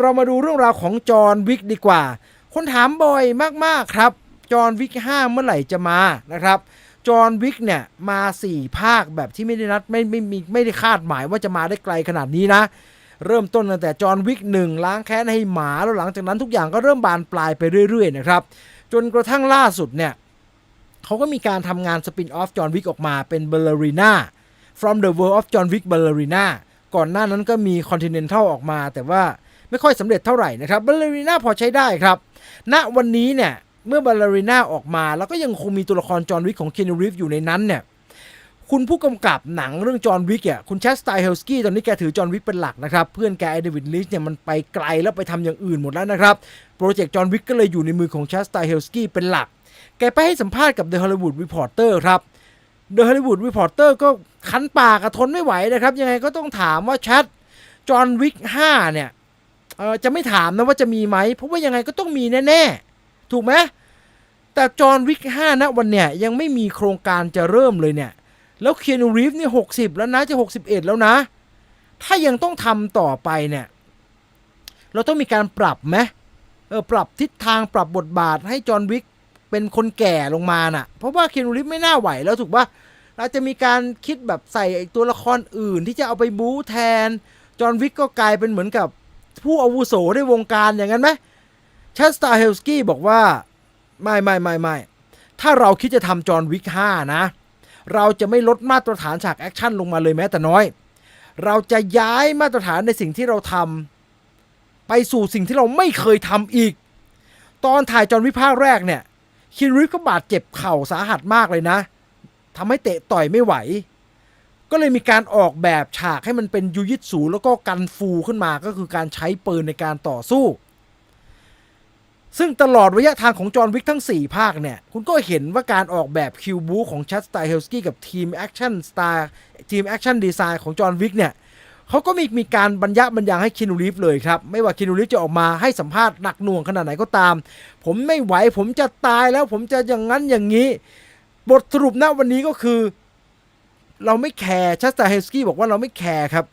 เรามาดูเรื่องราวของจอห์นวิกดีกว่า คนถามบ่อยมากๆครับ จอห์นวิก5เมื่อไหร่จะมานะครับ จอห์นวิกเนี่ยมา 4 ภาคแบบที่ไม่ได้นัดไม่ไม่มีไม่ได้คาดหมายว่าจะมาได้ไกลขนาดนี้นะ เริ่มต้นตั้งแต่จอห์นวิกหนึ่งล้างแค้นให้หมาแล้วหลังจากนั้นทุกอย่างก็เริ่มบานปลายไปเรื่อยๆนะครับ จนกระทั่งล่าสุดเนี่ยเขาก็มีการทำงานสปินออฟจอห์นวิกออกมาเป็น Ballerina from the world of John Wick Ballerina ก่อนหน้านั้นก็มี Continental ออกมา แต่ว่า ไม่ค่อยสำเร็จเท่าไหร่นะครับ Ballerina พอใช้ได้ครับณวันนี้เนี่ยเมื่อ Ballerina ออกมา แล้วก็ยังคงมีตัวละครจอห์นวิกของ Keanu Reeves อยู่ในนั้นเนี่ยคุณผู้กำกับหนังเรื่องจอห์นวิกอะคุณแชสไตเฮลสกี้ตอนนี้แกถือจอห์นวิกเป็นหลักนะครับเพื่อนแกไอเดวิดลิชเนี่ยมันไปไกลแล้วไปทำอย่างอื่นหมดแล้วนะครับโปรเจกต์จอห์นวิกก็เลยอยู่ในมือของแชสไตเฮลสกี้เป็นหลัก แกไปให้สัมภาษณ์กับ The Hollywood Reporter ครับ The Hollywood Reporter ก็คันปากอะทนไม่ไหวนะครับ ยังไงก็ต้องถามว่าแชทจอห์นวิก5เนี่ย เออจะไม่ถามนะว่าจะมีไหมเพราะว่ายังไงก็ต้องมีแน่ๆ ถูกไหมแต่จอห์นวิก5นะวันเนี่ยยังไม่มีโครงการจะเริ่มเลยเนี่ย แล้วเคียนูรีฟนี่หกสิบแล้วนะจะหกสิบเอ็ดแล้วนะ ถ้ายังต้องทำต่อไปเนี่ย เราต้องมีการปรับไหมเออปรับทิศทางปรับบทบาทให้จอห์นวิกเป็นคนแก่ลงมาน่ะ เพราะว่าเคียนูรีฟไม่น่าไหวแล้วถูกปะเราจะมีการคิดแบบใส่ตัวละครอื่นที่จะเอาไปบู๊แทน จอห์นวิกก็กลายเป็นเหมือนกับ ผู้อาวุโสในวงการอย่างนั้นไหมชัสตาเฮลสกี้บอกว่า ไม่ไม่ไม่ไม่ถ้าเราคิดจะทำจอห์นวิก5นะ เราจะไม่ลดมาตรฐานฉากแอคชั่นลงมาเลยแม้แต่น้อย เราจะย้ายมาตรฐานในสิ่งที่เราทำไปสู่สิ่งที่เราไม่เคยทำอีก ตอนถ่ายจอห์นวิกภาคแรกเนี่ยคินริฟก็บาดเจ็บเข่าสาหัสมากเลยนะทำให้เตะต่อยไม่ไหว ก็เลยมีการออกแบบฉากให้มันเป็นยูยิตสูแล้วก็กันฟูขึ้นมาก็คือการใช้ปืนในการต่อสู้ ซึ่งตลอดระยะทางของจอห์นวิกทั้ง 4 ภาคเนี่ย คุณก็เห็นว่าการออกแบบคิวบูของชัดสไตเฮลสกี้กับทีมแอคชั่นสตาร์ทีมแอคชั่นดีไซน์ของจอห์นวิกเนี่ยเขาก็มีมีการบรรยะบรรยังให้คินูรีฟเลยครับ ไม่ว่าคินูรีฟจะออกมาให้สัมภาษณ์หนักหน่วงขนาดไหนก็ตาม ผมไม่ไหวผมจะตายแล้วผมจะอย่างนั้นอย่างนี้ บทสรุปณวันนี้ก็คือ เราไม่แคร์ชัสตาเฮลสกี้บอกว่าเราไม่แคร์ครับ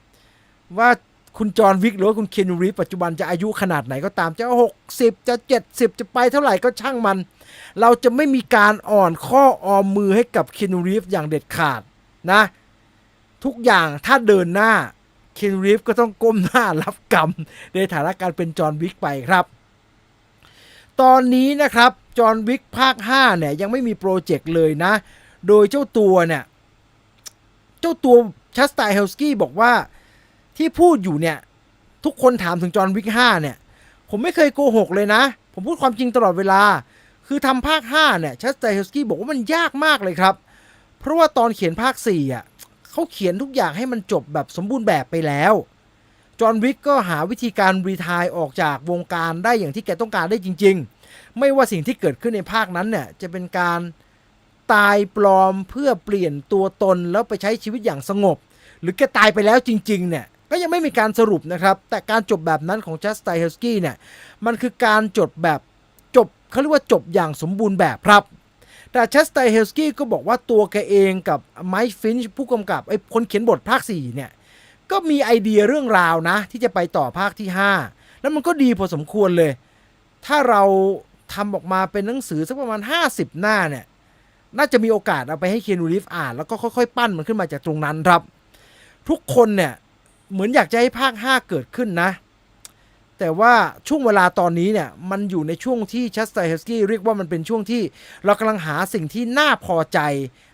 ว่าคุณจอห์นวิกหรือว่าคุณเคนรีฟปัจจุบันจะอายุขนาดไหนก็ตามจะ 60 จะ 70 จะไปเท่าไหร่ก็ช่างมัน เราจะไม่มีการอ่อนข้อออมมือให้กับเคนรีฟอย่างเด็ดขาดนะ ทุกอย่างถ้าเดินหน้าเคนรีฟก็ต้องก้มหน้ารับกรรม ในฐานะการเป็นจอห์นวิกไปครับ ตอนนี้นะครับจอห์นวิกภาค 5 เนี่ยยังไม่มีโปรเจกต์เลยนะ โดยเจ้าตัวเนี่ย เจ้าตัวชัสตาเฮลสกี้บอกว่าที่พูดอยู่เนี่ย ทุกคนถามถึงจอห์นวิก5เนี่ย ผมไม่เคยโกหกเลยนะ ผมพูดความจริงตลอดเวลา คือทำภาค 5 เนี่ยชัสตาเฮลสกี้บอกว่ามันยากมากเลยครับ เพราะว่าตอนเขียนภาค 4 อะเขาเขียนทุกอย่างให้มันจบแบบสมบูรณ์แบบไปแล้ว จอห์นวิกก็หาวิธีการรีทายออกจากวงการได้อย่างที่แกต้องการได้จริง ๆ ไม่ว่าสิ่งที่เกิดขึ้นในภาคนั้นเนี่ยจะเป็นการ ตายปลอมเพื่อเปลี่ยนตัวตนแล้วไปใช้ชีวิตอย่างสงบ หรือแกตายไปแล้วจริง ๆ เนี่ย ก็ยังไม่มีการสรุปนะครับ แต่การจบแบบนั้นของจัสไตเฮลสกี้เนี่ย มันคือการจบแบบจบเขาเรียกว่าจบอย่างสมบูรณ์แบบครับแต่ชัสไตเฮลสกี้ก็บอกว่าตัวแกเองกับไมค์ฟินช์ผู้กำกับไอ้คนเขียนบทภาค 4 เนี่ย ก็มีไอเดียเรื่องราวนะ ที่จะไปต่อภาคที่ 5 แล้วมันก็ดีพอสมควรเลย ถ้าเราทำออกมาเป็นหนังสือสักประมาณ 50 หน้าเนี่ย น่าจะมีโอกาสเอาไปให้เคียนูรีฟอ่าน แล้วก็ค่อยๆ ปั้นมันขึ้นมาจากตรงนั้นครับ ทุกคนเนี่ยเหมือนอยากจะให้ภาค 5 เกิดขึ้นนะ แต่ว่าช่วงเวลาตอนนี้เนี่ยมันอยู่ในช่วงที่ชัสไตเฮลสกี้เรียกว่ามันเป็นช่วงที่เรากำลังหาสิ่งที่น่าพอใจ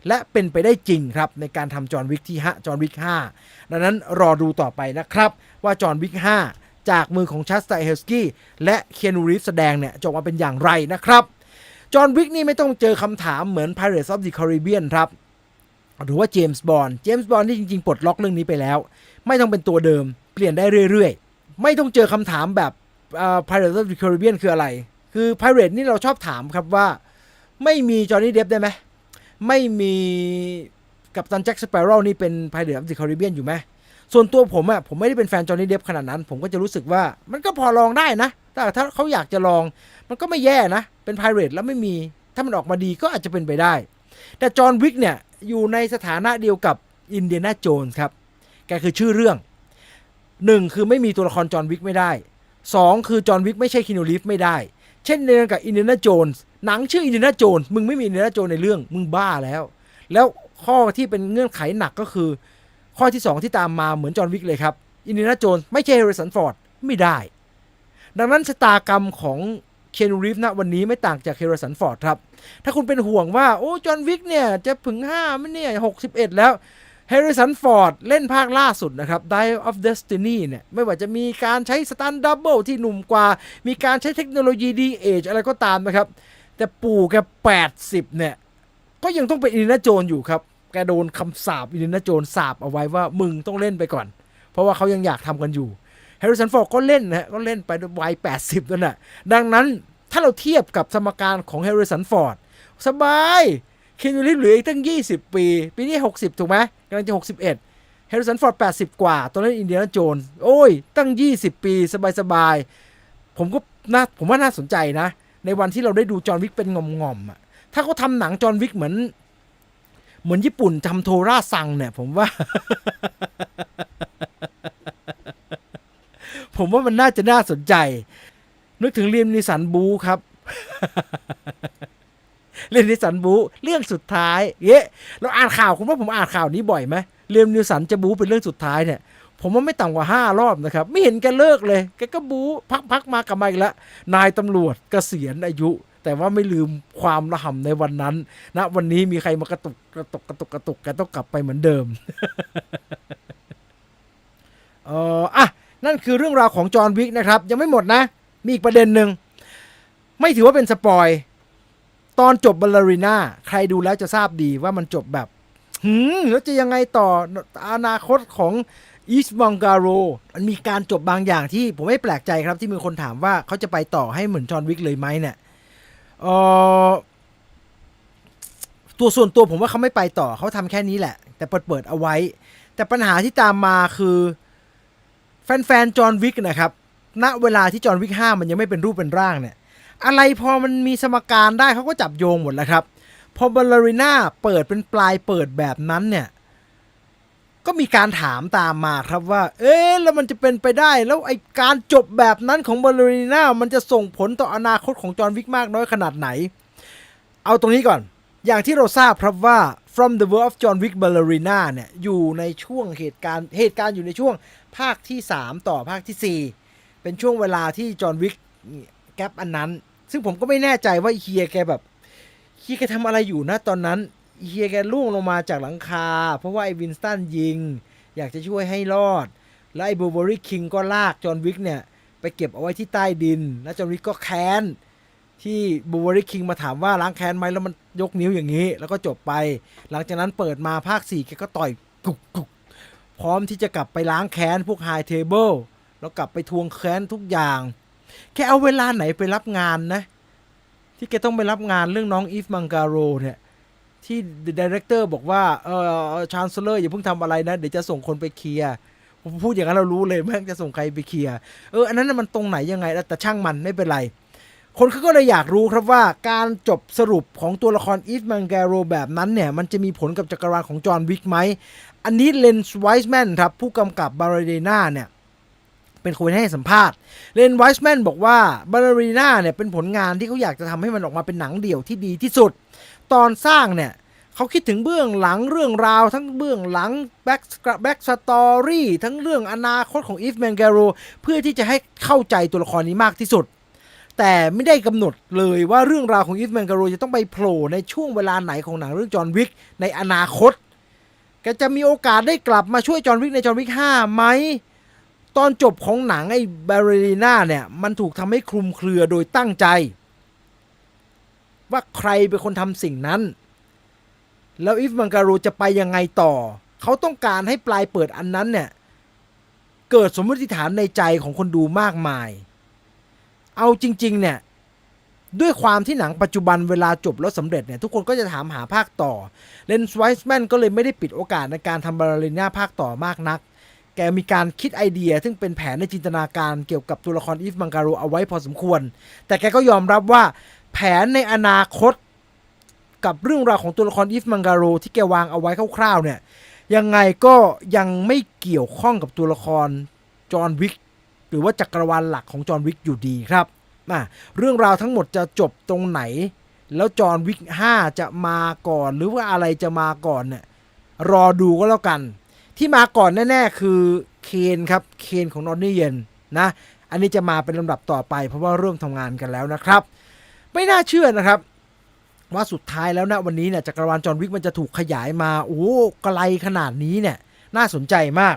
และเป็นไปได้จริงครับ ในการทำจอห์นวิกที่5จอห์นวิก5ดังนั้นรอดูต่อไปนะครับ ว่าจอห์นวิก5จากมือของชัสไตเฮลสกี้และเคียนูรีฟแสดงเนี่ยจะออกมาเป็นอย่างไรนะครับ จอห์นวิกนี่ไม่ต้องเจอคำถามเหมือน Pirates of the Caribbean ครับหรือว่าเจมส์บอนด์เจมส์บอนด์ที่จริงๆปลดล็อกเรื่องนี้ไปแล้ว ไม่ต้องเป็นตัวเดิม เปลี่ยนได้เรื่อยๆ ไม่ต้องเจอคำถามแบบ Pirates of the Caribbean คืออะไร คือ Pirate นี่เราชอบถามครับว่า ไม่มีจอห์นนี่เดฟได้ไหมไม่มีกับตันแจ็คสเปโร่นี่เป็น Pirates of the Caribbean อยู่ไหมส่วนตัวผมอะผมไม่ได้เป็นแฟนจอห์นนี่เดฟขนาดนั้น ผมก็จะรู้สึกว่ามันก็พอลองได้นะ แต่ถ้าเขาอยากจะลอง มันก็ไม่แย่นะ เป็น Pirate แล้วไม่มี ถ้ามันออกมาดีก็อาจจะเป็นไปได้ แต่จอห์นวิกเนี่ย อยู่ในสถานะเดียวกับอินเดียนาโจนส์ครับ แกคือชื่อเรื่องหนึ่งคือไม่มีตัวละครจอห์นวิกไม่ได้สองคือจอห์นวิกไม่ใช่คินูรีฟไม่ได้ เช่นเดียวกับอินเดียนาโจนส์หนังชื่ออินเดียนาโจนส์มึงไม่มีอินเดียนาโจนในเรื่องมึงบ้าแล้ว แล้วข้อที่เป็นเงื่อนไขหนักก็คือ ข้อที่สองที่ตามมาเหมือนจอห์นวิกเลยครับอินเดียนาโจนส์ไม่ใช่เฮริสันฟอร์ดไม่ได้ ดังนั้นชะตากรรมของ เคนรีฟณวันนี้ไม่ต่างจากเฮริสันฟอร์ดครับ ถ้าคุณเป็นห่วงว่า โอ้จอห์นวิกเนี่ย จะถึงห้าไหมเนี่ยหกสิบเอ็ดแล้วเฮริสันฟอร์ดเล่นภาคล่าสุดนะครับ Dial of Destiny เนี่ย ไม่ว่าจะมีการใช้สตันดับเบิลที่หนุ่มกว่า มีการใช้เทคโนโลยีดีเอจอะไรก็ตามนะครับ แต่ปู่แกแปดสิบเนี่ย ก็ยังต้องเป็นอินนาโจนอยู่ครับ แกโดนคำสาปอินนาโจนสาปเอาไว้ว่ามึงต้องเล่นไปก่อน เพราะว่าเขายังอยากทำกันอยู่ แฮร์ริสันฟอร์ดก็เล่นนะฮะก็เล่นไปวยวัย 80นั่นแหละดังนั้นถ้าเราเทียบกับสมการของแฮร์ริสันฟอร์ดสบายคินูริฟเหลืออีกตั้ง 20 ปี ปีนี้ 60 ถูกไหมกำลังจะ 61 แฮร์ริสันฟอร์ด 80 กว่า ตอนนั้นอินเดียนาโจนโอ้ย ตั้ง 20 ปี สบายๆ ผมก็น่าผมว่าน่าสนใจนะ ในวันที่เราได้ดูจอห์นวิกเป็นงอมๆอะถ้าเขาทำหนังจอห์นวิกเหมือน เหมือนญี่ปุ่นทำโทราซังเนี่ย ผมว่า ผมว่ามันน่าจะน่าสนใจ นึกถึงเรียมนิสันบูครับเรียมนิสันบูเรื่องสุดท้ายเย้เราอ่านข่าวคุณว่าผมอ่านข่าวนี้บ่อยไหมเรียมนิสันจะบูเป็นเรื่องสุดท้ายเนี่ยผมว่าไม่ต่ำกว่าห้ารอบนะครับ ไม่เห็นแกเลิกเลยแกก็บูพักพักๆมากลับมาอีกแล้วนายตำรวจเกษียณอายุ แต่ว่าไม่ลืมความระห่ำในวันนั้นณวันนี้มีใครมากระตุกกระตุกกระตุกกระตุกแกต้องกลับไปเหมือนเดิมเอออะ นั่นคือเรื่องราวของจอห์นวิกนะครับ ยังไม่หมดนะ มีอีกประเด็นหนึ่ง ไม่ถือว่าเป็นสปอย ตอนจบบ a ล l รีนาใครดูแล้วจะทราบดีว่ามันจบแบบ หืมแล้วจะยังไงต่ออนาคตของอีสบังการโรมันมีการจบบางอย่างที่ผมไม่แปลกใจครับที่มีคนถามว่าเขาจะไปต่อให้เหมือนจอห์นวิกเลยไหมเนี่ยเออตัวส่วนตัวผมว่าเขาไม่ไปต่อเขาทำแค่นี้แหละ แต่เปิดเปิดเอาไว้ แต่ปัญหาที่ตามมาคือ แฟนๆจอห์นวิกนะครับณเวลาที่จอห์นวิกห้ามันยังไม่เป็นรูปเป็นร่างเนี่ย อะไรพอมันมีสมการได้เขาก็จับโยงหมดแล้วครับ พอบอลลรีนาเปิดเป็นปลายเปิดแบบนั้นเนี่ยก็มีการถามตามมาครับว่า เอ๊ะ แล้วมันจะเป็นไปได้ แล้วไอการจบแบบนั้นของบอลลรีน่า มันจะส่งผลต่ออนาคตของจอห์นวิกมากน้อยขนาดไหน เอาตรงนี้ก่อน อย่างที่เราทราบครับว่า From the World of John Wick Ballerina เนี่ยอยู่ในช่วงเหตุการณ์เหตุการณ์อยู่ในช่วงภาคที่ 3 ต่อภาคทีสี่ 4 เป็นช่วงเวลาที่จอห์นวิกแกปอันนั้น ซึ่งผมก็ไม่แน่ใจว่าเฮียแกแบบเฮียแกทำอะไรอยู่นะตอนนั้นเฮียแกล่วงลงมาจากหลังคา เพราะว่าไอ้วินสตันยิง อยากจะช่วยให้รอด แล้วไอ้บูเบอรี่คิงก็ลากจอห์นวิกเนี่ยไปเก็บเอาไว้ที่ใต้ดิน แล้วจอห์นวิกก็แค้น ที่บูเบอรี่คิงมาถามว่าล้างแค้นไหมแล้วมันยกนิ้วอย่างนี้ แล้วก็จบไป หลังจากนั้นเปิดมาภาค4แกก็ต่อยกุกกุกพร้อมที่จะกลับไปล้างแค้นพวกไฮเทเบิลแล้วกลับไปทวงแค้นทุกอย่างแกเอาเวลาไหนไปรับงานนะ ที่แกต้องไปรับงานเรื่องน้องอีฟมังการโรเนี่ยที่ดีเรคเตอร์บอกว่าเออชานเซเลอร์อย่าเพิ่งทำอะไรนะ เดี๋ยวจะส่งคนไปเคลียร์ผมพูดอย่างนั้นเรารู้เลยแม่งจะส่งใครไปเคลียร์เอออันนั้นมันตรงไหนยังไงแต่ช่างมันไม่เป็นไร คนเขาก็เลยอยากรู้ครับว่าการจบสรุปของตัวละครอีฟแมังกโรแบบนั้นเนี่ย มันจะมีผลกับจักรวาลของจอห์นวิกไหม อันนี้เลนส์ไวส์แมนครับ ผู้กำกับบาร์เดนาเนี่ยเป็นคนให้สัมภาษณ์ เลนไวส์แมนบอกว่าบาร์เดนาเนี่ยเป็นผลงานที่เขาอยากจะทำให้มันออกมาเป็นหนังเดี่ยวที่ดีที่สุด ตอนสร้างเนี่ยเขาคิดถึงเบื้องหลังเรื่องราวทั้งเบื้องหลังแบ็กแบ็กสตอรี่ทั้งเรื่องอนาคตของอีฟแมงกโรเพื่อที่จะให้เข้าใจตัวละครนี้มากที่สุด แต่ไม่ได้กำหนดเลยว่าเรื่องราวของอีฟแมงการโรจะต้องไปโผล่ในช่วงเวลาไหนของหนังเรื่องจอห์นวิกในอนาคตแกจะมีโอกาสได้กลับมาช่วยจอห์นวิกในจอห์นวิกห้าไหมตอนจบของหนังไอ้บาร์เรลีนาเนี่ย มันถูกทำให้คลุมเครือโดยตั้งใจ ว่าใครเป็นคนทำสิ่งนั้น แล้วอิฟมังการูจะไปยังไงต่อ เขาต้องการให้ปลายเปิดอันนั้นเนี่ย เกิดสมมติฐานในใจของคนดูมากมาย เอาจริง ๆ เนี่ย ด้วยความที่หนังปัจจุบันเวลาจบแล้วสำเร็จเนี่ย ทุกคนก็จะถามหาภาคต่อเลนส์ไวส์แมนก็เลยไม่ได้ปิดโอกาสในการทำบาร์เรลีนาภาคต่อมากนัก แกมีการคิดไอเดีย ซึ่งเป็นแผนในจินตนาการเกี่ยวกับตัวละครอีฟมังการูเอาไว้พอสมควร แต่แกก็ยอมรับว่าแผนในอนาคตกับเรื่องราวของตัวละครอีฟมังการูที่แกวางเอาไว้คร่าวๆเนี่ยยังไงก็ยังไม่เกี่ยวข้องกับตัวละครจอห์นวิก หรือว่าจักรวาลหลักของจอห์นวิกอยู่ดีครับเรื่องราวทั้งหมดจะจบตรงไหน แล้วจอห์นวิก5จะมาก่อนหรือว่าอะไรจะมาก่อนเนี่ยรอดูก็แล้วกัน ที่มาก่อนแน่ๆคือเคนครับเคนของนอนนี่เย็นนะอันนี้จะมาเป็นลำดับต่อไป เพราะว่าเริ่มทำงานกันแล้วนะครับ ไม่น่าเชื่อนะครับ ว่าสุดท้ายแล้วนะวันนี้เนี่ยจักรวาลจอห์นวิกมันจะถูกขยายมาโอ้ไกลขนาดนี้เนี่ยน่าสนใจมาก